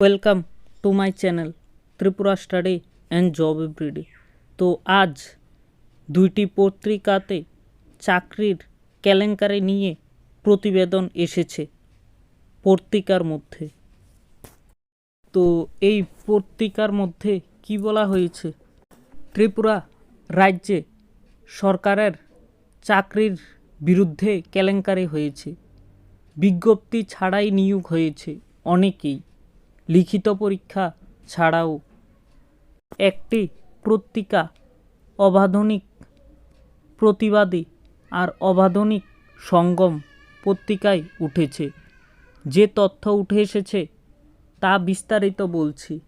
Welcome to my channel Tripura study and job everyday তো আজ দুইটি পত্রিকাতে চাকরির কেলেঙ্কারি নিয়ে প্রতিবেদন এসেছে পত্রিকার মধ্যে। তো এই পত্রিকার মধ্যে কি বলা হয়েছে? ত্রিপুরা রাজ্যে সরকারের চাকরির বিরুদ্ধে কেলেঙ্কারি হয়েছে। বিজ্ঞপ্তি ছাড়াই নিয়োগ হয়েছে অনেকেই। লিখিত পরীক্ষা ছাড়াও একটি পত্রিকা অবাধনিক প্রতিবাদী আর অবাধনিক সঙ্গম পত্রিকায় উঠেছে। যে তথ্য উঠে এসেছে তা বিস্তারিত বলছি।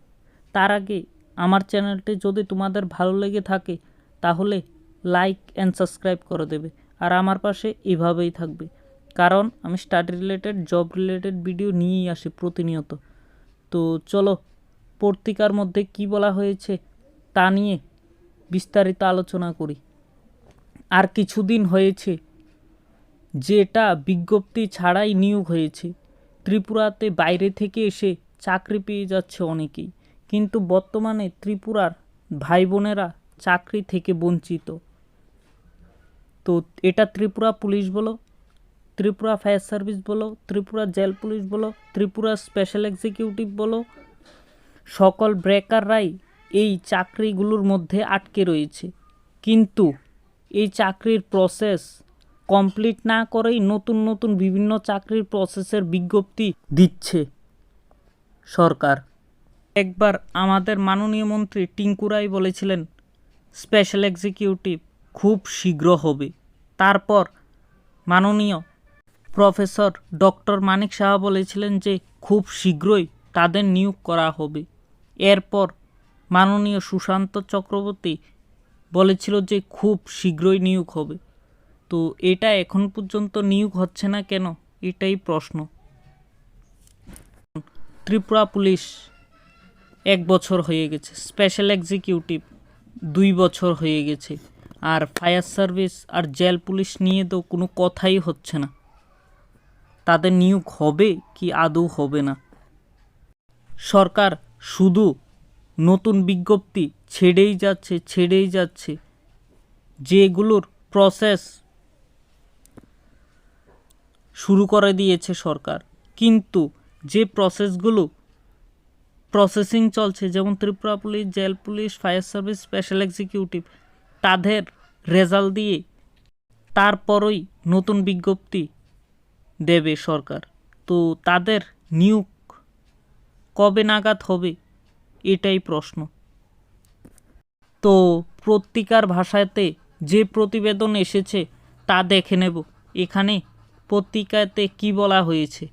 তার আগে আমার চ্যানেলটি যদি তোমাদের ভালো লেগে থাকে, তাহলে লাইক অ্যান্ড সাবস্ক্রাইব করে দেবে। আর আমার পাশে এভাবেই থাকবে। কারণ আমি study related, job related video নিয়েই আসি প্রতিনিয়ত। তো চলো, পত্রিকার মধ্যে কি বলা হয়েছে তা নিয়ে বিস্তারিত আলোচনা করি। আর কিছুদিন হয়েছে যেটা বিজ্ঞপ্তি ছাড়াই নিয়োগ হয়েছে। ত্রিপুরাতে বাইরে থেকে এসে চাকরি পেয়ে যাচ্ছে অনেকেই, কিন্তু বর্তমানে ত্রিপুরার ভাই বোনেরা চাকরি থেকে বঞ্চিত। তো এটা ত্রিপুরা পুলিশ বলো ত্রিপুরা ফায়ার সার্ভিস বলো, ত্রিপুরা জেল পুলিশ বলো, ত্রিপুরা স্পেশাল এক্সিকিউটিভ বলো, সকল ব্রেকাররাই এই চাকরিগুলোর মধ্যে আটকে রয়েছে। কিন্তু এই চাকরির প্রসেস কমপ্লিট না করেই নতুন নতুন বিভিন্ন চাকরির প্রসেসের বিজ্ঞপ্তি দিচ্ছে সরকার। একবার আমাদের মাননীয় মন্ত্রী টিঙ্কুরাই বলেছিলেন, স্পেশাল এক্সিকিউটিভ খুব শীঘ্র হবে। তারপর মাননীয় প্রফেসর ডক্টর মানিক সাহা বলেছিলেন যে খুব শীঘ্রই তাদের নিয়োগ করা হবে। এরপর মাননীয় সুশান্ত চক্রবর্তী বলেছিল যে খুব শীঘ্রই নিয়োগ হবে। তো এটা এখন পর্যন্ত নিয়োগ হচ্ছে না কেন? এটাই প্রশ্ন। ত্রিপুরা পুলিশ এক বছর হয়ে গেছে। স্পেশাল এক্সিকিউটিভ দুই বছর হয়ে গেছে। আর ফায়ার সার্ভিস আর জেল পুলিশ নিয়ে তো কোনো কথাই হচ্ছে না। তাদের নিয়োগ হবে কি আদৌ হবে না। সরকার শুধু নতুন বিজ্ঞপ্তি ছেড়েই যাচ্ছে ছেড়েই যাচ্ছে। যেগুলোর প্রসেস শুরু করে দিয়েছে সরকার। কিন্তু যে প্রসেসগুলো প্রসেসিং চলছে, যেমন Tripura police, jail police fire service special executive তাদের রেজাল্ট দিয়ে তারপরই নতুন বিজ্ঞপ্তি দেবে সরকার। তো তাদের নিয়োগ কবে নাগাদ হবে, এটাই প্রশ্ন। তো পত্রিকার ভাষাতে যে প্রতিবেদন এসেছে তা দেখে নেব। এখানে পত্রিকাতে কি বলা হয়েছে,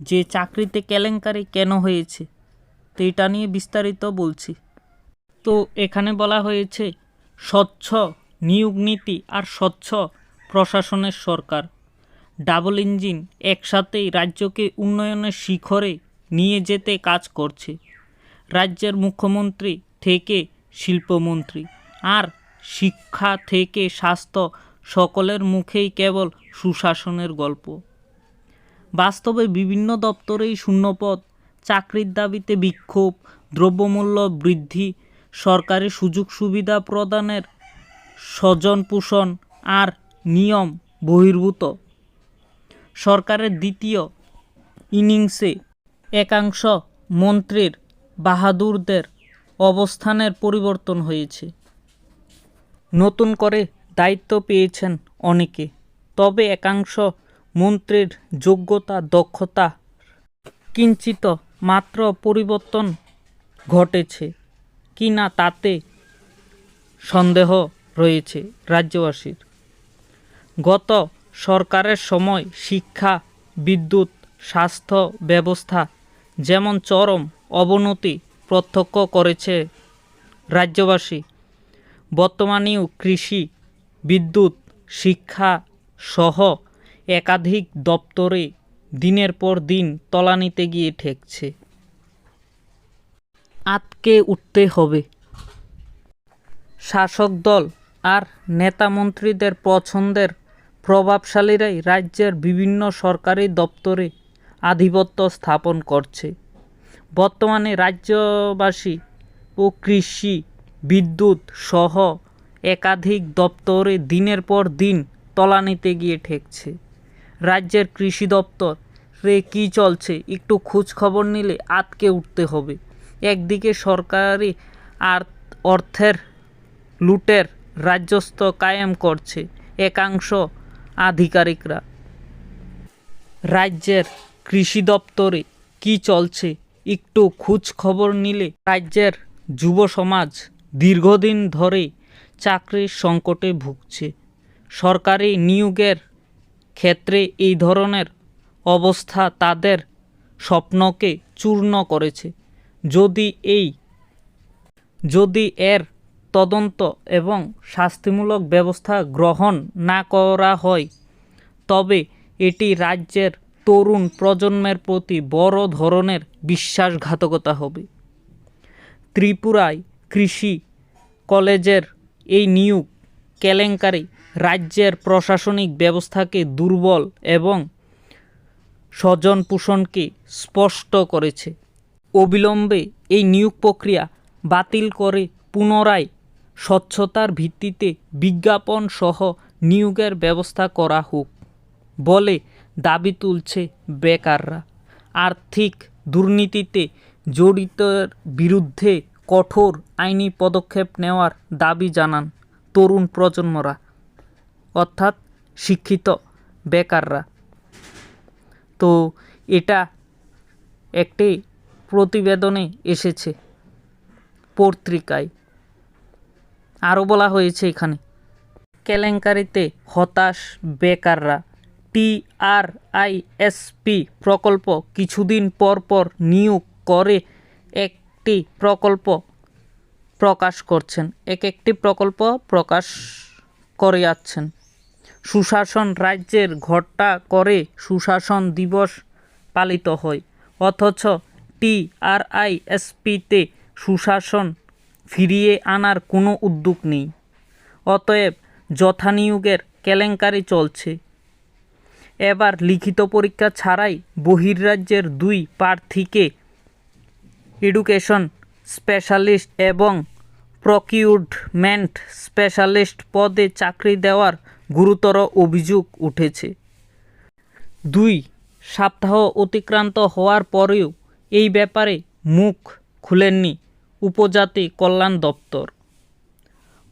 যে চাকরিতে কেলেঙ্কারি কেন হয়েছে, তো এটা নিয়ে বিস্তারিত বলছি। তো এখানে বলা হয়েছে, স্বচ্ছ নিয়োগ নীতি আর স্বচ্ছ প্রশাসনের সরকার। ডাবল ইঞ্জিন একসাথেই রাজ্যকে উন্নয়নের শিখরে নিয়ে যেতে কাজ করছে। রাজ্যের মুখ্যমন্ত্রী থেকে শিল্পমন্ত্রী আর শিক্ষা থেকে স্বাস্থ্য সকলের মুখেই কেবল সুশাসনের গল্প। বাস্তবে বিভিন্ন দপ্তরেই শূন্যপদ, চাকরির দাবিতে বিক্ষোভ, দ্রব্যমূল্য বৃদ্ধি, সরকারি সুযোগ সুবিধা প্রদানের স্বজন পোষণ আর নিয়ম বহির্ভূত। সরকারের দ্বিতীয় ইনিংসে একাংশ মন্ত্রীর বাহাদুরদের অবস্থানের পরিবর্তন হয়েছে। নতুন করে দায়িত্ব পেয়েছেন অনেকে, তবে একাংশ মন্ত্রীর যোগ্যতা, দক্ষতা কিঞ্চিত মাত্র পরিবর্তন ঘটেছে কি না তাতে সন্দেহ রয়েছে রাজ্যবাসীর। গত সরকারের সময় শিক্ষা, বিদ্যুৎ, স্বাস্থ্য ব্যবস্থা যেমন চরম অবনতি প্রত্যক্ষ করেছে রাজ্যবাসী। বর্তমানেও কৃষি, বিদ্যুৎ, শিক্ষা সহ একাধিক দপ্তরে দিনের পর দিন তলানিতে গিয়ে ঠেকছে। আটকে উঠতে হবে। শাসক দল আর নেতা মন্ত্রীদের পছন্দের প্রভাবশালীরাই রাজ্যের বিভিন্ন সরকারি দপ্তরে আধিপত্য স্থাপন করছে। বর্তমানে রাজ্যবাসী ও কৃষি, বিদ্যুৎ সহ একাধিক দপ্তরে দিনের পর দিন তলানিতে গিয়ে ঠেকছে। রাজ্যের কৃষি দপ্তর রে কী চলছে একটু খোঁজ খবর নিলে আটকে উঠতে হবে। একদিকে সরকারি আর অর্থের লুটের রাজ্যস্থ কায়েম করছে। একাংশ আধিকারিকরা। রাজ্যের কৃষি দপ্তরে কি চলছে একটু খোঁজ খবর নিলে রাজ্যের যুব সমাজ দীর্ঘদিন ধরে চাকরির সংকটে ভুগছে। সরকারি নিয়োগের ক্ষেত্রে এই ধরনের অবস্থা তাদের স্বপ্নকে চূর্ণ করেছে। যদি এই, যদি এর তদন্ত এবং শাস্তিমূলক ব্যবস্থা গ্রহণ না করা হয়। তবে এটি রাজ্যের তরুণ প্রজন্মের প্রতি বড় ধরনের বিশ্বাসঘাতকতা হবে। ত্রিপুরায় কৃষি কলেজের এই নিয়োগ কেলেঙ্কারি রাজ্যের প্রশাসনিক ব্যবস্থাকে দুর্বল এবং স্বজন পোষণকে স্পষ্ট করেছে। অবিলম্বে এই নিয়োগ প্রক্রিয়া বাতিল করে পুনরায় স্বচ্ছতার ভিত্তিতে বিজ্ঞাপন সহ নিয়োগের ব্যবস্থা করা হোক, বলে দাবি তুলছে বেকাররা। আর্থিক দুর্নীতিতে জড়িতের বিরুদ্ধে কঠোর আইনি পদক্ষেপ নেওয়ার দাবি জানান তরুণ প্রজন্মরা, অর্থাৎ শিক্ষিত বেকাররা। তো এটা একটি প্রতিবেদনে এসেছে পত্রিকায়। আরও বলা হয়েছে এখানে। কেলেঙ্কারিতে হতাশ বেকাররা। টিআরআইএসপি প্রকল্প কিছুদিন পর পর নিয়োগ করে একটি প্রকল্প প্রকাশ করছেন। এক একটি প্রকল্প প্রকাশ করে যাচ্ছেন। সুশাসন রাজ্যের ঘটা করে সুশাসন দিবস পালিত হয়। অথচ টিআরআইএসপিতে সুশাসন ফিরিয়ে আনার কোনো উদ্যোগ নেই। অতএব যথানিয়োগের কেলেঙ্কারি চলছে। এবার লিখিত পরীক্ষা ছাড়াই বহির্রাজ্যের দুই প্রার্থীকে এডুকেশন স্পেশালিস্ট এবং প্রকিউরমেন্ট স্পেশালিস্ট পদে চাকরি দেওয়ার গুরুতর অভিযোগ উঠেছে। দুই সপ্তাহ অতিক্রান্ত হওয়ার পরেও এই ব্যাপারে মুখ খুলেননি উপজাতি কল্যাণ দপ্তর।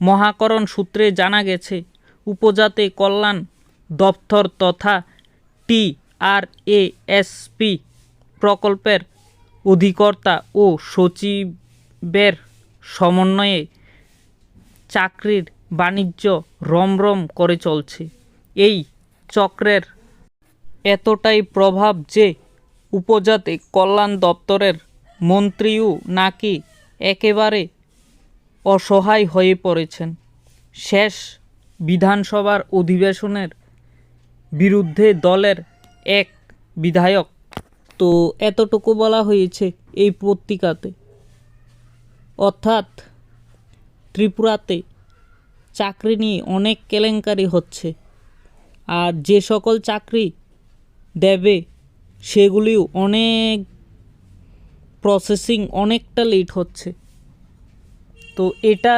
মহাকরণ সূত্রে জানা গেছে, উপজাতি কল্যাণ দপ্তর তথা টিআরএএসপি প্রকল্পের অধিকর্তা ও সচিবের সমন্বয়ে চাকরির বাণিজ্য রমরম করে চলছে। এই চক্রের এতটাই প্রভাব যে উপজাতি কল্যাণ দপ্তরের মন্ত্রীও নাকি একেবারে অসহায় হয়ে পড়েছেন। শেষ বিধানসভার অধিবেশনের বিরুদ্ধে দলের এক বিধায়ক। তো এতটুকু বলা হয়েছে এই পত্রিকাতে। অর্থাৎ ত্রিপুরাতে চাকরি নিয়ে অনেক কেলেঙ্কারি হচ্ছে। আর যে সকল চাকরি দেবে, সেগুলিও অনেক প্রসেসিং অনেকটা লেট হচ্ছে। তো এটা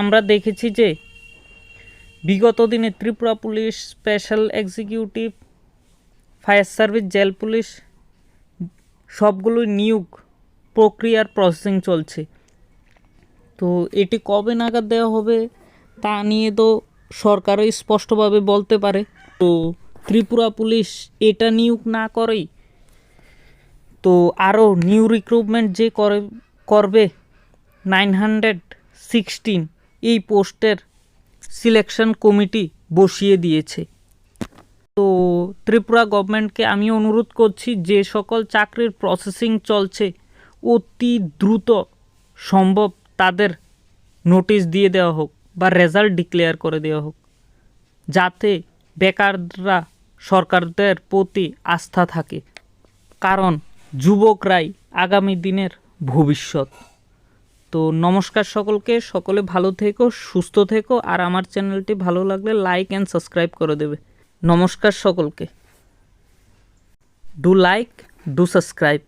আমরা দেখেছি যে বিগত দিনে Tripura police special executive fire service jail police সবগুলোই নিয়োগ প্রক্রিয়ার প্রসেসিং চলছে। তো এটি কবে নাগাদ দেওয়া হবে তা নিয়ে তো সরকারই স্পষ্টভাবে বলতে পারে। তো ত্রিপুরা পুলিশ এটা নিয়োগ না করেই তো আরও নিউ রিক্রুটমেন্ট যে করে, করবে নাইন হান্ড্রেড সিক্সটিন এই পোস্টের সিলেকশন কমিটি বসিয়ে দিয়েছে। তো ত্রিপুরা গভর্নমেন্টকে আমি অনুরোধ করছি, যে সকল চাকরির প্রসেসিং চলছে, অতি দ্রুত সম্ভব তাদের নোটিশ দিয়ে দেওয়া হোক বা রেজাল্ট ডিক্লেয়ার করে দেওয়া হোক, যাতে বেকাররা সরকারদের প্রতি আস্থা থাকে। কারণ যুবকরাই আগামী দিনের ভবিষ্যৎ। তো নমস্কার সকলকে, সকলে ভালো থেকো, সুস্থ থেকো, আর আমার চ্যানেলটি ভালো লাগলে লাইক অ্যান্ড সাবস্ক্রাইব করে দেবে। নমস্কার সকলকে। Do like do subscribe